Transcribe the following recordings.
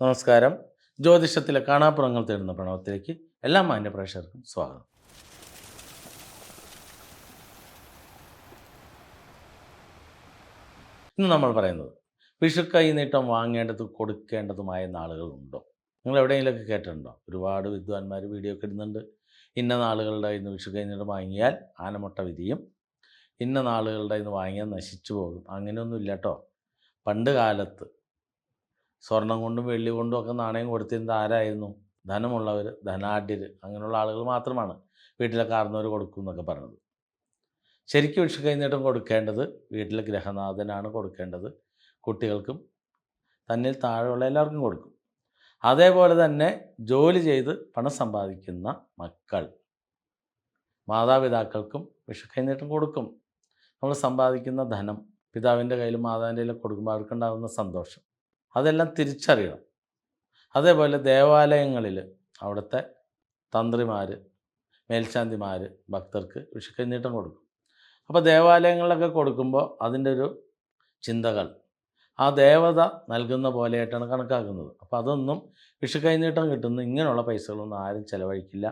നമസ്കാരം. ജ്യോതിഷത്തിലെ കാണാപ്പുറങ്ങൾ തേടുന്ന പ്രണവത്തിലേക്ക് എല്ലാ മാന്യ പ്രേക്ഷകർക്കും സ്വാഗതം. ഇന്ന് നമ്മൾ പറയുന്നത് വിഷു കൈനീട്ടം വാങ്ങേണ്ടതും കൊടുക്കേണ്ടതുമായ നാളുകളുണ്ടോ? നിങ്ങൾ എവിടെയെങ്കിലുമൊക്കെ കേട്ടിട്ടുണ്ടോ? ഒരുപാട് വിദ്വാൻമാർ വീഡിയോ ഒക്കെ ഇടുന്നുണ്ട്. ഇന്ന നാളുകളുടെ ഇന്ന് വിഷു കൈനീട്ടം വാങ്ങിയാൽ ആനമുട്ട വിധിയും ഇന്ന നാളുകളുടെ ഇന്ന് വാങ്ങിയാൽ നശിച്ചു പോകും. അങ്ങനെയൊന്നും ഇല്ല കേട്ടോ പണ്ട് കാലത്ത് സ്വർണം കൊണ്ടും വെള്ളി കൊണ്ടും ഒക്കെ നാണയം കൊടുത്തിരുന്നത് ആരായിരുന്നു? ധനമുള്ളവർ ധനാഢ്യർ അങ്ങനെയുള്ള ആളുകൾ മാത്രമാണ് വീട്ടിലെ കാർന്നവർ കൊടുക്കും എന്നൊക്കെ പറഞ്ഞത്. ശരിക്കും വിഷു കഴിഞ്ഞിട്ടും കൊടുക്കേണ്ടത് വീട്ടിലെ ഗ്രഹനാഥനാണ് കൊടുക്കേണ്ടത്. കുട്ടികൾക്കും തന്നിൽ താഴെയുള്ള എല്ലാവർക്കും കൊടുക്കും. അതേപോലെ തന്നെ ജോലി ചെയ്ത് പണം സമ്പാദിക്കുന്ന മക്കൾ. മാതാപിതാക്കൾക്കും വിഷു കഴിഞ്ഞിട്ടും കൊടുക്കും. നമ്മൾ സമ്പാദിക്കുന്ന ധനം പിതാവിന്റെ കയ്യിലും മാതാവിന്റെ കയ്യിലും കൊടുക്കുമ്പോൾ അവർക്കുണ്ടാകുന്ന സന്തോഷം. അതെല്ലാം തിരിച്ചറിയണം. അതേപോലെ ദേവാലയങ്ങളിൽ അവിടുത്തെ തന്ത്രിമാർ മേൽശാന്തിമാർ ഭക്തർക്ക് വിഷുക്കഞ്ഞീട്ടം കൊടുക്കും. അപ്പോൾ ദേവാലയങ്ങളിലൊക്കെ കൊടുക്കുമ്പോൾ അതിന്റെ ഒരു ചിന്തകൾ. ആ ദേവത നൽകുന്ന പോലെയായിട്ടാണ് കണക്കാക്കുന്നത്. അപ്പോൾ അതൊന്നും വിഷുക്കൈനീട്ടം കിട്ടുന്ന ഇങ്ങനെയുള്ള പൈസകളൊന്നും ആരും ചിലവഴിക്കില്ല.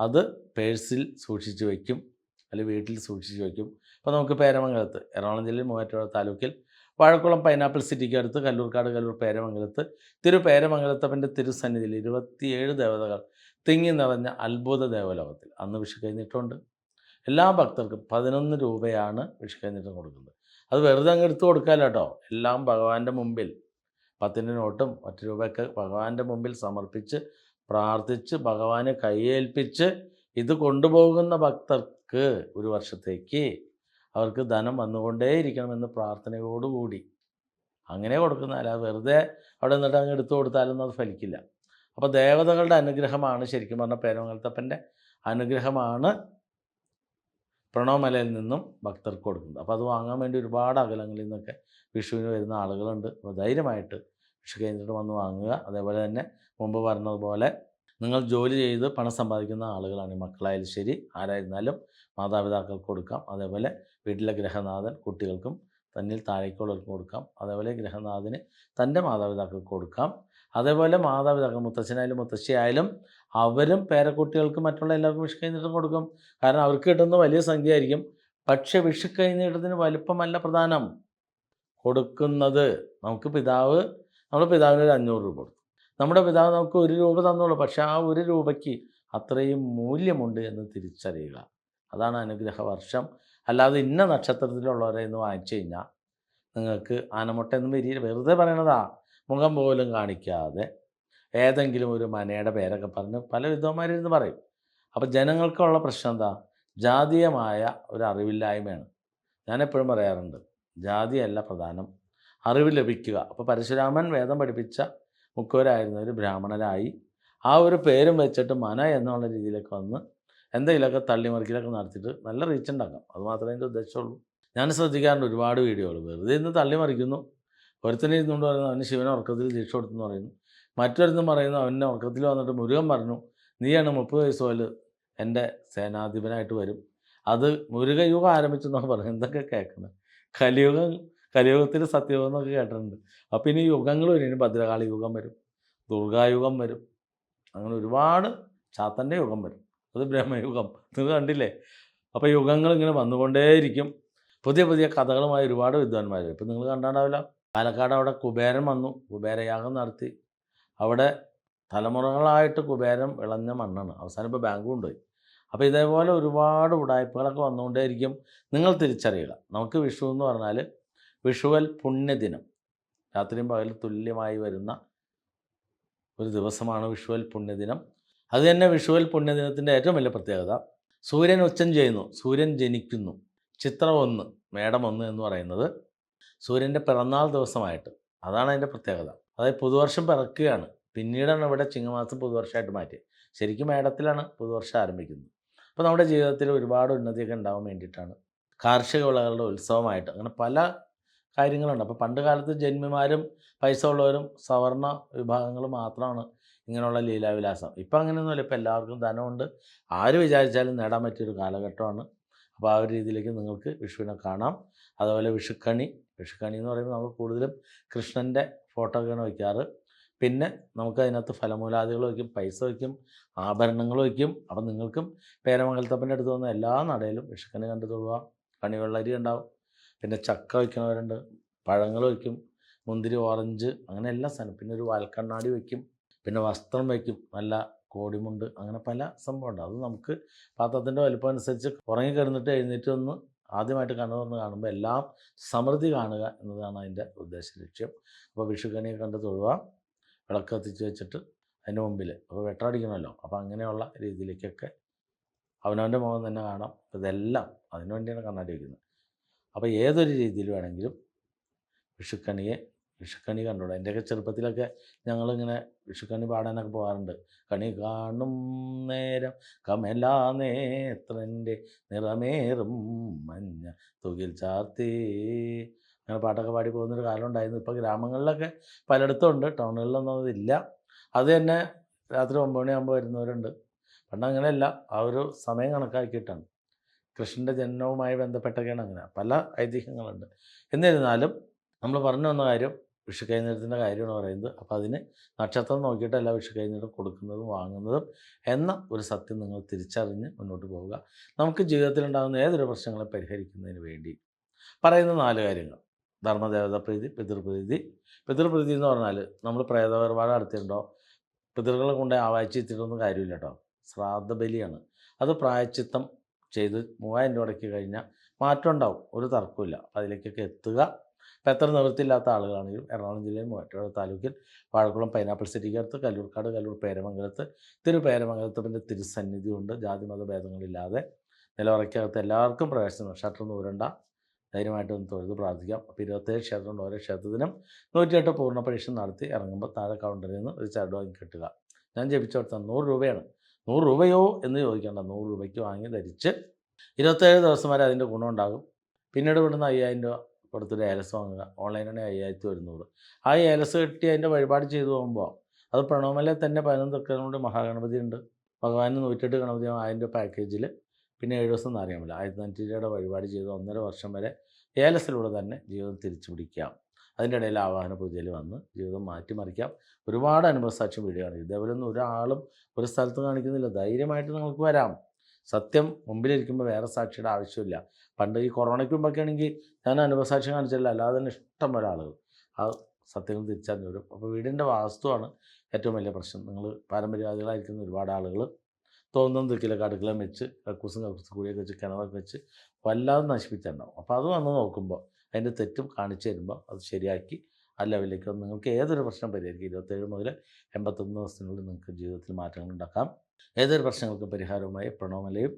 അത് പേഴ്സിൽ സൂക്ഷിച്ച് വയ്ക്കും അല്ലെങ്കിൽ വീട്ടിൽ സൂക്ഷിച്ച് വയ്ക്കും അപ്പോൾ നമുക്ക് പേരമംഗലത്ത് എറണാകുളം ജില്ലയിൽ മൂവാറ്റുപുഴ താലൂക്കിൽ വാഴക്കുളം പൈനാപ്പിൾ സിറ്റിക്ക് അടുത്ത് കല്ലൂർക്കാട് കല്ലൂർ പേരമംഗലത്ത്. തിരു പേരമംഗലത്തപ്പന്റെ തിരുസന്നിധിയിൽ ഇരുപത്തിയേഴ് ദേവതകൾ തിങ്ങി നിറഞ്ഞ അത്ഭുത ദേവലോകത്തിൽ. അന്ന് വിഷു കഴിഞ്ഞിട്ടുണ്ട്. എല്ലാ ഭക്തർക്കും പതിനൊന്ന് രൂപയാണ് വിഷു കഴിഞ്ഞിട്ടും കൊടുക്കുന്നത്. അത് വെറുതെ അങ്ങ് എടുത്തു കൊടുക്കാമല്ലോ കേട്ടോ. എല്ലാം ഭഗവാന്റെ മുമ്പിൽ. പത്തിന്റെ നോട്ടും മറ്റു രൂപയൊക്കെ ഭഗവാന്റെ മുമ്പിൽ സമർപ്പിച്ച് പ്രാർത്ഥിച്ച് ഭഗവാനെ കൈയേൽപ്പിച്ച് ഇത് കൊണ്ടുപോകുന്ന ഭക്തർക്ക് ഒരു വർഷത്തേക്ക് അവർക്ക് ധനം വന്നുകൊണ്ടേയിരിക്കണമെന്ന് പ്രാർത്ഥനയോടുകൂടി. അങ്ങനെ കൊടുക്കുന്നാൽ അല്ല വെറുതെ അവിടെ നിന്നിട്ട് അങ്ങ് എടുത്തു കൊടുത്താലൊന്നും അത് ഫലിക്കില്ല. അപ്പോൾ ദേവതകളുടെ അനുഗ്രഹമാണ് ശരിക്കും പറഞ്ഞാൽ പേരമംഗലത്തപ്പന്റെ അനുഗ്രഹമാണ് പ്രണവമലയിൽ നിന്നും ഭക്തർക്ക് കൊടുക്കുന്നത്. അപ്പോൾ അത് വാങ്ങാൻ വേണ്ടി ഒരുപാട് അകലങ്ങളിൽ നിന്നൊക്കെ വിഷുവിന് വരുന്ന ആളുകളുണ്ട്. അപ്പോൾ ധൈര്യമായിട്ട് വിഷു കേന്ദ്രത്തിൽ വന്ന് വാങ്ങുക. അതേപോലെ തന്നെ മുമ്പ് പറഞ്ഞതുപോലെ നിങ്ങൾ ജോലി ചെയ്ത് പണം സമ്പാദിക്കുന്ന ആളുകളാണ് മക്കളായാലും ശരി. ആരായിരുന്നാലും മാതാപിതാക്കൾക്ക് കൊടുക്കാം. അതേപോലെ വീട്ടിലെ ഗ്രഹനാഥൻ കുട്ടികൾക്കും തന്നിൽ താഴേക്കുള്ളവർക്കും കൊടുക്കാം. അതേപോലെ ഗ്രഹനാഥന് തന്റെ മാതാപിതാക്കൾക്ക് കൊടുക്കാം. അതേപോലെ മാതാപിതാക്കൾ മുത്തച്ഛനായാലും മുത്തശ്ശിയായാലും അവരും പേരക്കുട്ടികൾക്ക് മറ്റുള്ള എല്ലാവർക്കും വിഷു കൈനീട്ടം കൊടുക്കും. കാരണം അവർക്ക് കിട്ടുന്ന വലിയ സംഖ്യ ആയിരിക്കും പക്ഷേ വിഷു കൈനീട്ടത്തിന് വലിപ്പമല്ല പ്രധാനം. കൊടുക്കുന്നത് നമുക്ക് പിതാവ് നമ്മുടെ പിതാവിന് ഒരു അഞ്ഞൂറ് രൂപ കൊടുത്തു. നമ്മുടെ പിതാവ് നമുക്ക് ഒരു രൂപ തന്നോളൂ. പക്ഷേ ആ ഒരു രൂപയ്ക്ക് അത്രയും മൂല്യമുണ്ട് എന്ന് തിരിച്ചറിയുക. അതാണ് അനുഗ്രഹ വർഷം. അല്ലാതെ ഇന്ന നക്ഷത്രത്തിലുള്ളവരെ എന്ന് വാങ്ങിച്ചു കഴിഞ്ഞാൽ നിങ്ങൾക്ക് ആനമുട്ട എന്ന് വരിക വെറുതെ പറയണതാ. മുഖം പോലും കാണിക്കാതെ ഏതെങ്കിലും ഒരു മനയുടെ പേരൊക്കെ പറഞ്ഞ് പല വിധവന്മാരിരുന്ന് പറയും. അപ്പോൾ ജനങ്ങൾക്കുള്ള പ്രശ്നം എന്താ? ജാതീയമായ ഒരു അറിവില്ലായ്മയാണ്. ഞാനെപ്പോഴും പറയാറുണ്ട് ജാതിയല്ല പ്രധാനം. അറിവ് ലഭിക്കുക. അപ്പോൾ പരശുരാമൻ വേദം പഠിപ്പിച്ച മുക്കുവരായിരുന്ന ഒരു ബ്രാഹ്മണരായി ആ ഒരു പേരും വെച്ചിട്ട് മന എന്നുള്ള രീതിയിലേക്ക് വന്ന് എന്തെങ്കിലുമൊക്കെ തള്ളിമറിക്കലൊക്കെ നടത്തിയിട്ട് നല്ല റീച്ച് ഉണ്ടാക്കാം. അത് മാത്രമേ എന്റെ ഉദ്ദേശമുള്ളൂ ഞാൻ ശ്രദ്ധിക്കാറുണ്ട് ഒരുപാട് വീഡിയോകൾ. വെറുതെ ഇന്ന് തള്ളിമറിക്കുന്നു ഒരുത്തനെ ഇരുന്നുകൊണ്ട് പറയുന്നു അവന് ശിവൻ ഉറക്കത്തിൽ ദീക്ഷ കൊടുത്തെന്ന് പറയുന്നു. മറ്റൊരുത്തും പറയുന്നു അവന്റെ ഉറക്കത്തിൽ വന്നിട്ട് മുരുകൻ പറഞ്ഞു നീയാണ് മുപ്പത് വയസ്സ് പോലെ എന്റെ സേനാധിപനായിട്ട് വരും. അത് മുരുകയുഗം ആരംഭിച്ചു എന്നൊക്കെ പറഞ്ഞു എന്തൊക്കെ കേൾക്കുന്നത്? കലിയുഗം കലിയുഗത്തിൽ സത്യയുഗം എന്നൊക്കെ കേട്ടിട്ടുണ്ട്. അപ്പോൾ ഇനി യുഗങ്ങൾ വരും. ഇനി ഭദ്രകാളി യുഗം വരും. ദുർഗായുഗം വരും. അങ്ങനെ ഒരുപാട് ചാത്തന്റെ യുഗം വരും. അത് ബ്രഹ്മയുഗം നിങ്ങൾ കണ്ടില്ലേ? അപ്പോൾ യുഗങ്ങൾ ഇങ്ങനെ വന്നുകൊണ്ടേയിരിക്കും. പുതിയ പുതിയ കഥകളുമായി ഒരുപാട് വിദ്വാൻമാർ ഇപ്പം നിങ്ങൾ കണ്ടാണ്ടാവില്ല? പാലക്കാട് അവിടെ കുബേരൻ വന്നു. കുബേരയാഗം നടത്തി. അവിടെ തലമുറകളായിട്ട് കുബേരം വിളഞ്ഞ മണ്ണാണ്. അവസാനം ഇപ്പോൾ ബാങ്ക് കൊണ്ടുപോയി. അപ്പോൾ ഇതേപോലെ ഒരുപാട് ഉടായ്പകളൊക്കെ വന്നുകൊണ്ടേയിരിക്കും. നിങ്ങൾ തിരിച്ചറിയുക. നമുക്ക് വിഷു എന്ന് പറഞ്ഞാൽ വിഷുവൽ പുണ്യദിനം. രാത്രിയും പകലും തുല്യമായി വരുന്ന ഒരു ദിവസമാണ് വിഷുവൽ പുണ്യദിനം. അത് തന്നെ വിഷുവൽ പുണ്യദിനത്തിന്റെ ഏറ്റവും വലിയ പ്രത്യേകത. സൂര്യൻ ഉച്ചം ചെയ്യുന്നു. സൂര്യൻ ജനിക്കുന്നു. ചിത്രം ഒന്ന് മേടം ഒന്ന് എന്ന് പറയുന്നത് സൂര്യന്റെ പിറന്നാൾ ദിവസമായിട്ട്. അതാണ് അതിന്റെ പ്രത്യേകത. അതായത് പുതുവർഷം പിറക്കുകയാണ്. പിന്നീടാണ് ഇവിടെ ചിങ്ങമാസം പുതുവർഷമായിട്ട് മാറ്റിയത്. ശരിക്കും മേടത്തിലാണ് പുതുവർഷം ആരംഭിക്കുന്നത്. അപ്പോൾ നമ്മുടെ ജീവിതത്തിൽ ഒരുപാട് ഉന്നതിയൊക്കെ ഉണ്ടാവാൻ വേണ്ടിയിട്ടാണ് കാർഷിക വിളകളുടെ ഉത്സവമായിട്ട് അങ്ങനെ പല കാര്യങ്ങളുണ്ട്. അപ്പോൾ പണ്ട് കാലത്ത് ജന്മിമാരും പൈസ ഉള്ളവരും സവർണ വിഭാഗങ്ങൾ മാത്രമാണ് ഇങ്ങനെയുള്ള ലീലാവിലാസം. ഇപ്പം അങ്ങനെയൊന്നുമില്ല. ഇപ്പം എല്ലാവർക്കും ധനമുണ്ട്. ആര് വിചാരിച്ചാലും നേടാൻ പറ്റിയൊരു കാലഘട്ടമാണ്. അപ്പോൾ ആ ഒരു രീതിയിലേക്ക് നിങ്ങൾക്ക് വിഷുവിനെ കാണാം. അതുപോലെ വിഷുക്കണി. വിഷുക്കണി എന്ന് പറയുമ്പോൾ നമ്മൾ കൂടുതലും കൃഷ്ണന്റെ ഫോട്ടോ ഒക്കെയാണ് വയ്ക്കാറ്. പിന്നെ നമുക്ക് അതിനകത്ത് ഫലമൂലാദികൾ വയ്ക്കും പൈസ വയ്ക്കും ആഭരണങ്ങൾ വയ്ക്കും. അപ്പം നിങ്ങൾക്കും പേരമംഗലത്തപ്പന്റെ അടുത്ത് വന്ന എല്ലാ നടയിലും വിഷുക്കണി കണ്ടു തൊഴുക കണിവെള്ളരി ഉണ്ടാവും. പിന്നെ ചക്ക വയ്ക്കുന്നവരുണ്ട് പഴങ്ങൾ വയ്ക്കും. മുന്തിരി ഓറഞ്ച് അങ്ങനെ എല്ലാ സാധനം പിന്നെ ഒരു വാൽക്കണ്ണാടി വയ്ക്കും. പിന്നെ വസ്ത്രം വയ്ക്കും നല്ല കോടിമുണ്ട്. അങ്ങനെ പല സംഭവമുണ്ട്. അത് നമുക്ക് പാത്രത്തിന്റെ വലുപ്പം അനുസരിച്ച് ഉറങ്ങി കിടന്നിട്ട് എഴുന്നേറ്റ് ഒന്ന് ആദ്യമായിട്ട് കണ്ണു തുറന്ന് കാണുമ്പോൾ എല്ലാം സമൃദ്ധി കാണുക എന്നതാണ് അതിന്റെ ഉദ്ദേശ ലക്ഷ്യം. അപ്പോൾ വിഷുക്കണിയെ കണ്ട് തൊഴുക വിളക്ക് കത്തിച്ച് വെച്ചിട്ട് അതിന്റെ മുമ്പിൽ. അപ്പോൾ വെട്ടടിക്കണമല്ലോ അപ്പോൾ അങ്ങനെയുള്ള രീതിയിലേക്കൊക്കെ അവനവന്റെ മുഖം തന്നെ കാണാം. ഇതെല്ലാം അതിനുവേണ്ടിയാണ് കണ്ണാടി വയ്ക്കുന്നത് അപ്പോൾ ഏതൊരു രീതിയിൽ വേണമെങ്കിലും വിഷുക്കണിയെ വിഷുക്കണി കണ്ടോളൂ എന്റെയൊക്കെ ചെറുപ്പത്തിലൊക്കെ ഞങ്ങളിങ്ങനെ വിഷുക്കണി പാടാനൊക്കെ പോകാറുണ്ട് കണി കാണും നേരം കമലാ നേത്രന്റെ നിറമേറും മഞ്ഞ തുകിൽ ചാർത്തി. അങ്ങനെ പാട്ടൊക്കെ പാടി പോകുന്നൊരു കാലം ഉണ്ടായിരുന്നു. ഇപ്പോൾ ഗ്രാമങ്ങളിലൊക്കെ പലയിടത്തും ഉണ്ട് ടൗണുകളിലൊന്നും അതില്ല. അത് തന്നെ രാത്രി ഒമ്പത് മണിയാകുമ്പോൾ വരുന്നവരുണ്ട്. പണ്ട് അങ്ങനെയല്ല ആ ഒരു സമയം കണക്കാക്കിയിട്ടാണ്. കൃഷ്ണന്റെ ജനനവുമായി ബന്ധപ്പെട്ടൊക്കെയാണ് അങ്ങനെ. പല ഐതിഹ്യങ്ങളുണ്ട്. എന്നിരുന്നാലും നമ്മൾ പറഞ്ഞു വന്ന കാര്യം വിഷു കൈനീട്ടത്തിന്റെ കാര്യമാണ് പറയുന്നത്. അപ്പോൾ അതിന് നക്ഷത്രം നോക്കിയിട്ടല്ല വിഷു കൈനീട്ടം കൊടുക്കുന്നതും വാങ്ങുന്നതും എന്ന ഒരു സത്യം നിങ്ങൾ തിരിച്ചറിഞ്ഞ് മുന്നോട്ട് പോവുക. നമുക്ക് ജീവിതത്തിൽ ഉണ്ടാകുന്ന ഏതൊരു പ്രശ്നങ്ങളെ പരിഹരിക്കുന്നതിന് വേണ്ടി പറയുന്ന നാല് കാര്യങ്ങൾ. ധർമ്മദേവത പ്രീതി പിതൃപ്രീതി. പിതൃപ്രീതി എന്ന് പറഞ്ഞാൽ നമ്മൾ പ്രേതപരമാരം നടത്തിയിട്ടുണ്ടോ? പിതൃകളെ കൊണ്ട് ആവാഴ്ചിത്തിട്ടൊന്നും കാര്യമില്ല കേട്ടോ. ശ്രാദ്ധ ബലിയാണ്. അത് പ്രായച്ചിത്തം ചെയ്ത് മൂവായിരം രൂപ അടക്കി കഴിഞ്ഞാൽ മാറ്റം ഉണ്ടാവും. ഒരു തർക്കമില്ല അതിലേക്കൊക്കെ എത്തുക. ഇപ്പം എത്ര നിവൃത്തിയില്ലാത്ത ആളുകളാണെങ്കിലും എറണാകുളം ജില്ലയിൽ മൂവാറ്റുപുഴ താലൂക്കിൽ വാഴക്കുളം പൈനാപ്പിൾ സിറ്റിക്കകത്ത് കല്ലൂർക്കാട് കല്ലൂർ പേരമംഗലത്ത് തിരുപേരമംഗലത്തപ്പന്റെ തിരുസന്നിധി ഉണ്ട് ജാതി മത ഭേദങ്ങളില്ലാതെ നിലവറയ്ക്കകത്ത് എല്ലാവർക്കും പ്രവേശനം. ഷട്ടർ നൂരണ്ട. ധൈര്യമായിട്ട് ഒന്ന് തൊഴുത് പ്രാർത്ഥിക്കാം. അപ്പോൾ ഇരുപത്തേഴ് ക്ഷേത്രമുണ്ട് ഓരോ ക്ഷേത്രത്തിനും നൂറ്റിയെട്ട് പൂർണ പരീക്ഷ നടത്തി ഇറങ്ങുമ്പോൾ താഴെ കൗണ്ടറിൽ നിന്ന് ഒരു ചരട് വാങ്ങി കിട്ടുക. ഞാൻ ജപിച്ചു കൊടുത്താൽ നൂറ് രൂപയാണ്. നൂറ് രൂപയോ എന്ന് ചോദിക്കേണ്ട. നൂറ് രൂപയ്ക്ക് വാങ്ങി ധരിച്ച് ഇരുപത്തേഴ് ദിവസം വരെ അതിന്റെ ഗുണമുണ്ടാകും പിന്നീട് ഇവിടുന്ന് അയ്യായിരം രൂപ കൊടുത്തൊരു ഏലസ് വാങ്ങുക. ഓൺലൈനാണ് അയ്യായിരത്തി ഒരുന്നൂറ് ആ ഏലസ് കെട്ടി അതിന്റെ വഴിപാട് ചെയ്തു പോകുമ്പോൾ അത് പ്രണവമല്ലേ തന്നെ പതിനൊന്ന് തക്കനോട് മഹാഗണപതി ഉണ്ട്. ഭഗവാന് നൂറ്റെട്ട് ഗണപതി അതിന്റെ പാക്കേജിൽ പിന്നെ ഏഴ് ദിവസം പറ്റില്ല ആയിരത്തി അഞ്ഞൂറ്റി രൂപയുടെ വഴിപാട് ചെയ്ത് ഒന്നര വർഷം വരെ ഏലസിലൂടെ തന്നെ ജീവിതം തിരിച്ചു പിടിക്കാം. അതിന്റെ ഇടയിൽ ആവാഹന പൂജയിൽ വന്ന് ജീവിതം മാറ്റിമറിക്കാം ഒരുപാട് അനുഭവസാക്ഷ്യം വീഡിയോ ആണ് ഇതേപോലെ ഒന്നും ഒരാളും ഒരു സ്ഥലത്ത് കാണിക്കുന്നില്ല. ധൈര്യമായിട്ട് നിങ്ങൾക്ക് വരാം. സത്യം മുമ്പിലിരിക്കുമ്പോൾ വേറെ സാക്ഷിയുടെ ആവശ്യമില്ല. പണ്ട് ഈ കൊറോണയ്ക്ക് മുമ്പൊക്കെ ആണെങ്കിൽ ഞാൻ അനുഭവസാക്ഷ്യം കാണിച്ചില്ല അല്ലാതെ തന്നെ ഇഷ്ടം പോലെ ആളുകൾ. ആ സത്യങ്ങൾ തിരിച്ചറിഞ്ഞു. വരും അപ്പോൾ വീടിന്റെ വാസ്തുവാണ് ഏറ്റവും വലിയ പ്രശ്നം. നിങ്ങൾ പാരമ്പര്യവാദികളായിരിക്കുന്ന ഒരുപാട് ആളുകൾ തോന്നുന്ന ദിക്കിലൊക്കെ അടുക്കള വെച്ച് കക്കൂസും കക്കൂസും കൂടിയൊക്കെ വെച്ച് കിണറൊക്കെ വെച്ച് വല്ലാതെ നശിപ്പിച്ചിട്ടുണ്ടാവും അപ്പോൾ അത് വന്ന് നോക്കുമ്പോൾ അതിന്റെ തെറ്റും കാണിച്ചു തരുമ്പോൾ അത് ശരിയാക്കി ആ ലെവലിലേക്ക് നിങ്ങൾക്ക് ഏതൊരു പ്രശ്നം പരിഹരിക്കും? ഇരുപത്തേഴ് മുതൽ എൺപത്തൊന്ന് ദിവസത്തിനുള്ളിൽ നിങ്ങൾക്ക് ജീവിതത്തിൽ മാറ്റങ്ങൾ ഉണ്ടാക്കാം. ഏതൊരു പ്രശ്നങ്ങൾക്ക് പരിഹാരവുമായി പ്രണോമലയും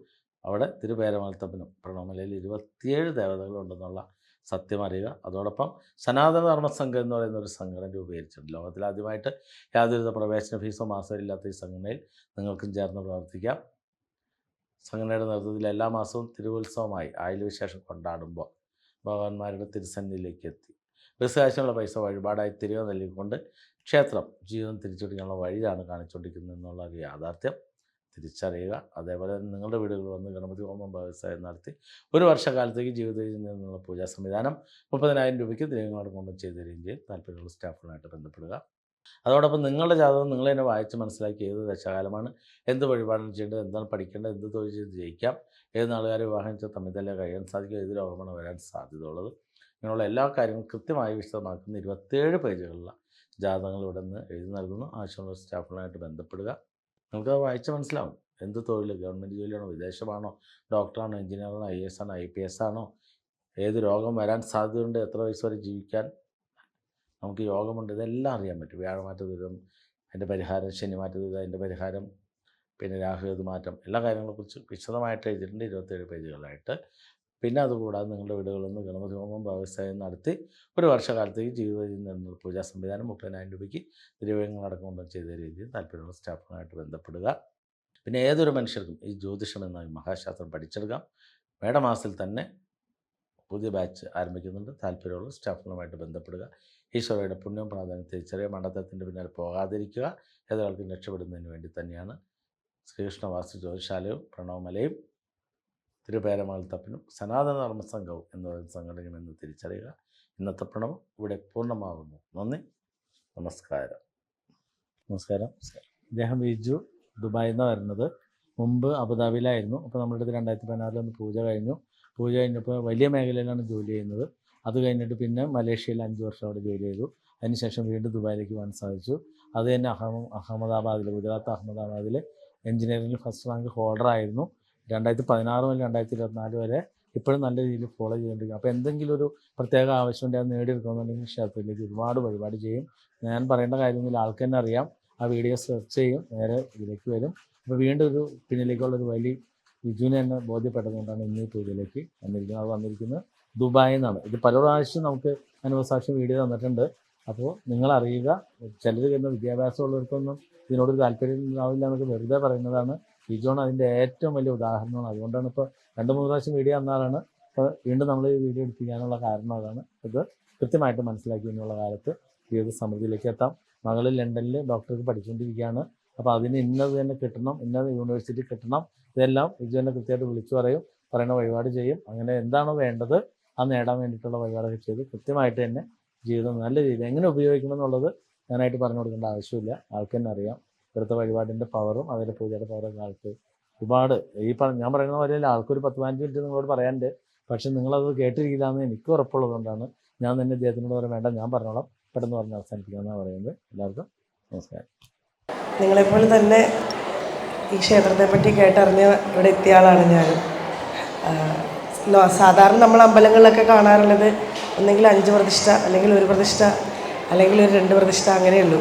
അവിടെ തിരുപേരമലത്തപ്പനും. പ്രണോമലയിൽ ഇരുപത്തിയേഴ് ദേവതകളുണ്ടെന്നുള്ള സത്യം അറിയുക. അതോടൊപ്പം സനാതന ധർമ്മ സംഘം എന്ന് പറയുന്ന ഒരു സംഘടന രൂപീകരിച്ചിട്ടുണ്ട്. ലോകത്തിൽ ആദ്യമായിട്ട് യാതൊരുവിധ പ്രവേശന ഫീസോ മാസമില്ലാത്ത ഈ സംഘടനയിൽ നിങ്ങൾക്കും ചേർന്ന് പ്രവർത്തിക്കാം. സംഘടനയുടെ നേതൃത്വത്തിൽ എല്ലാ മാസവും തിരുവുത്സവമായി ആയുധ വിശേഷം കൊണ്ടാടുമ്പോൾ ഭഗവാന്മാരുടെ തിരുസന്നിധിയിലേക്ക് എത്തി. ബസ്സുകാശിനുള്ള പൈസ വഴിപാടായി തിരികെ നൽകിക്കൊണ്ട് ക്ഷേത്രം ജീവിതം തിരിച്ചുപിടിക്കാനുള്ള വഴിയാണ് കാണിച്ചുകൊണ്ടിരിക്കുന്നത് എന്നുള്ള ഒരു യാഥാർത്ഥ്യം. തിരിച്ചറിയുക. അതേപോലെ നിങ്ങളുടെ വീടുകളിൽ വന്ന് ഗണപതി ഹോമം വ്യവസായം നടത്തി ഒരു വർഷക്കാലത്തേക്ക് ജീവിതത്തിൽ നിന്നുള്ള പൂജാ സംവിധാനം മുപ്പതിനായിരം രൂപയ്ക്ക് ദൈവങ്ങളോട് കൊണ്ടും ചെയ്തു തരികയും ചെയ്യും. താല്പര്യമുള്ള സ്റ്റാഫുകളായിട്ട് ബന്ധപ്പെടുക. അതോടൊപ്പം നിങ്ങളുടെ ജാതകം നിങ്ങൾ തന്നെ വായിച്ച് മനസ്സിലാക്കി ഏത് ദശകാലമാണ് എന്ത് വഴിപാടാണ് ചെയ്യേണ്ടത് എന്താണ് പഠിക്കേണ്ടത് എന്ത് തൊഴിൽ ചെയ്ത് ജയിക്കാം ഏത് നാളുകാരെ വിവാഹം ചെയ്ത് തമ്മിൽ തന്നെ കഴിയാൻ സാധിക്കും ഏത് രോഗമാണ് വരാൻ സാധ്യതയുള്ളത്. ഇങ്ങനെയുള്ള എല്ലാ കാര്യങ്ങളും കൃത്യമായി വിശദമാക്കുന്ന ഇരുപത്തേഴ് പേജുകളുള്ള ജാതകങ്ങൾ ഇവിടെ നിന്ന് എഴുതി നൽകുന്നു. ആവശ്യമുള്ള സ്റ്റാഫുകളായിട്ട് ബന്ധപ്പെടുക. നമുക്ക് വായിച്ച മനസ്സിലാവും. എന്ത് തൊഴിൽ ഗവൺമെന്റ് ജോലിയാണോ? വിദേശമാണോ? ഡോക്ടറാണോ? എഞ്ചിനീയറാണോ? ഐ എസ് ആണോ? ഐ പി എസ് ആണോ? ഏത് രോഗം വരാൻ സാധ്യതയുണ്ട്? എത്ര വയസ്സ് വരെ ജീവിക്കാൻ നമുക്ക് യോഗമുണ്ട്? ഇതെല്ലാം അറിയാൻ പറ്റും. വ്യാഴമാറ്റ ദുരിതം അതിന്റെ പരിഹാരം ശനിമാറ്റ ദുരിതം അതിന്റെ പരിഹാരം പിന്നെ രാഹുകേതു മാറ്റം എല്ലാ കാര്യങ്ങളെക്കുറിച്ച് വിശദമായിട്ട് എഴുതിയിട്ടുണ്ട്. ഇരുപത്തേഴ് പേജുകളായിട്ട് പിന്നെ അതുകൂടാതെ നിങ്ങളുടെ വീടുകളിൽ നിന്ന് ഗണപതി ഹോമം വ്യവസായം നടത്തി ഒരു വർഷകാലത്തേക്ക് ജീവിതത്തിൽ നിന്നുള്ള പൂജാ സംവിധാനം മുപ്പതിനായിരം രൂപയ്ക്ക് തിരുവയങ്ങളടക്കം കൊണ്ടും ചെയ്ത രീതിയിൽ താല്പര്യമുള്ള സ്റ്റാഫുമായിട്ട് ബന്ധപ്പെടുക. പിന്നെ ഏതൊരു മനുഷ്യർക്കും ഈ ജ്യോതിഷം എന്ന മഹാശാസ്ത്രം പഠിച്ചെടുക്കാം. മേടമാസത്തിൽ തന്നെ പുതിയ ബാച്ച് ആരംഭിക്കുന്നുണ്ട്. താല്പര്യമുള്ള സ്റ്റാഫുകളുമായിട്ട് ബന്ധപ്പെടുക. ഈശ്വരയുടെ പുണ്യം പ്രാധാന്യം തിരിച്ചറിയ മണ്ഡലത്തിന്റെ പിന്നാലെ പോകാതിരിക്കുക. ഏതൊരാൾക്കും രക്ഷപ്പെടുന്നതിന് വേണ്ടി തന്നെയാണ്. ശ്രീകൃഷ്ണ വാസ്തു ജ്യോതിശാലയും പ്രണവമലയും തിരുപേരമംഗലത്തപ്പനും സനാതന ധർമ്മ സംഘവും എന്ന് പറയുന്ന സംഘടനയുമെന്ന് തിരിച്ചറിയുക. ഇന്നത്തെ പ്രണവം ഇവിടെ പൂർണമാകുന്നു. നന്ദി. നമസ്കാരം. നമസ്കാരം. ഇദ്ദേഹം ബിജു ദുബായിൽ നിന്ന് വരുന്നത്. മുമ്പ് അബുദാബിയിലായിരുന്നു. അപ്പോൾ നമ്മുടെ അടുത്ത് രണ്ടായിരത്തി പതിനാറിൽ ഒന്ന് പൂജ കഴിഞ്ഞു. പൂജ കഴിഞ്ഞപ്പോൾ വലിയ മേഖലയിലാണ് ജോലി ചെയ്യുന്നത്. അത് കഴിഞ്ഞിട്ട് പിന്നെ മലേഷ്യയിൽ അഞ്ച് വർഷം അവിടെ ജോലി ചെയ്തു. അതിനുശേഷം വീണ്ടും ദുബായിലേക്ക് പോകാൻ സാധിച്ചു. അത് തന്നെ അഹമ്മ അഹമ്മദാബാദിൽ ഗുജറാത്ത് അഹമ്മദാബാദിൽ എഞ്ചിനീയറിംഗിൽ ഫസ്റ്റ് റാങ്ക് ഹോൾഡർ ആയിരുന്നു രണ്ടായിരത്തി പതിനാറ് മുതൽ രണ്ടായിരത്തി ഇരുപത്തിനാല് വരെ ഇപ്പോഴും നല്ല രീതിയിൽ ഫോളോ ചെയ്തുകൊണ്ടിരിക്കും അപ്പോൾ എന്തെങ്കിലും ഒരു പ്രത്യേക ആവശ്യം ഉണ്ടെങ്കിൽ അത് നേടിയെടുക്കണമെന്നുണ്ടെങ്കിൽ ക്ഷേത്രത്തിലേക്ക് ഒരുപാട് വഴിപാട് ചെയ്യും. ഞാൻ പറയേണ്ട കാര്യമൊന്നുമില്ല ആൾക്ക് തന്നെ അറിയാം. ആ വീഡിയോ സെർച്ച് ചെയ്യും. നേരെ ഇതിലേക്ക് വരും. അപ്പോൾ വീണ്ടും ഒരു പിന്നിലേക്കുള്ള ഒരു വലിയ വിജുവിനെ തന്നെ ബോധ്യപ്പെട്ടതുകൊണ്ടാണ് ഇന്ന് ഈ പൂജയിലേക്ക് വന്നിരിക്കുന്നത്. അത് വന്നിരിക്കുന്നത് ദുബായിൽ നിന്നാണ്. ഇത് പല പ്രാവശ്യം നമുക്ക് അനുഭവസാക്ഷ്യം വീഡിയോ തന്നിട്ടുണ്ട്. അപ്പോൾ നിങ്ങൾ അറിയുക. ചിലർ വരുന്ന വിദ്യാഭ്യാസമുള്ളവർക്കൊന്നും ഇതിനോട് താല്പര്യം ഉണ്ടാവില്ല എന്നൊക്കെ വെറുതെ പറയുന്നതാണ്. ബിജോൺ അതിന്റെ ഏറ്റവും വലിയ ഉദാഹരണമാണ്. അതുകൊണ്ടാണ് ഇപ്പോൾ രണ്ട് മൂന്ന് പ്രാവശ്യം വീഡിയോ തന്നാലാണ് ഇപ്പോൾ വീണ്ടും നമ്മൾ ഈ വീഡിയോ എടുപ്പിക്കാനുള്ള കാരണം അതാണ്. ഇത് കൃത്യമായിട്ട് മനസ്സിലാക്കി എന്നുള്ള കാലത്ത് ജീവിത സമൃദ്ധിയിലേക്ക് എത്താം. മകൾ ലണ്ടനിൽ ഡോക്ടർക്ക് പഠിച്ചുകൊണ്ടിരിക്കുകയാണ് അപ്പോൾ അതിന് ഇന്നത് തന്നെ കിട്ടണം ഇന്നത് യൂണിവേഴ്സിറ്റി കിട്ടണം. ഇതെല്ലാം ബിജു തന്നെ കൃത്യമായിട്ട് വിളിച്ചു പറയും പറയുന്ന വഴിപാട് ചെയ്യും. അങ്ങനെ എന്താണോ വേണ്ടത് അത് നേടാൻ വേണ്ടിയിട്ടുള്ള വഴിപാടൊക്കെ ചെയ്ത് കൃത്യമായിട്ട് തന്നെ ജീവിതം നല്ല രീതിയിൽ എങ്ങനെ ഉപയോഗിക്കണം എന്നുള്ളത് ഞാനായിട്ട് പറഞ്ഞു കൊടുക്കേണ്ട ആവശ്യമില്ല. ആൾക്ക് തന്നെ അറിയാം. ഇവിടുത്തെ വഴിപാടിന്റെ പവറും അതിന്റെ പൂജയുടെ പവറും ആൾക്ക് ഒരുപാട്. ഈ ഞാൻ പറയുന്ന പോലെ ആൾക്കൊരു പത്ത് പതിനഞ്ച് മിനിറ്റ് നിങ്ങളോട് പറയാനുണ്ട്. പക്ഷെ നിങ്ങളത് കേട്ടിരിക്കില്ലാന്ന് എനിക്ക് ഉറപ്പുള്ളതുകൊണ്ടാണ് ഞാൻ തന്നെ ഇദ്ദേഹത്തിനോട് പറയാൻ വേണ്ട ഞാൻ പറഞ്ഞോളാം. പെട്ടെന്ന് പറഞ്ഞ് അവസാനിപ്പിക്കാമെന്നാണ് പറയുന്നത്. എല്ലാവർക്കും നമസ്കാരം. നിങ്ങളെപ്പോലെ തന്നെ ഈ ക്ഷേത്രത്തെ പറ്റി കേട്ടറിഞ്ഞ് ഇവിടെ എത്തിയ ആളാണ് ഞാൻ. സാധാരണ നമ്മൾ അമ്പലങ്ങളിലൊക്കെ കാണാറുള്ളത് ഒന്നെങ്കിൽ അഞ്ച് പ്രതിഷ്ഠ അല്ലെങ്കിൽ ഒരു പ്രതിഷ്ഠ അല്ലെങ്കിൽ ഒരു രണ്ട് പ്രതിഷ്ഠ അങ്ങനെയുള്ളൂ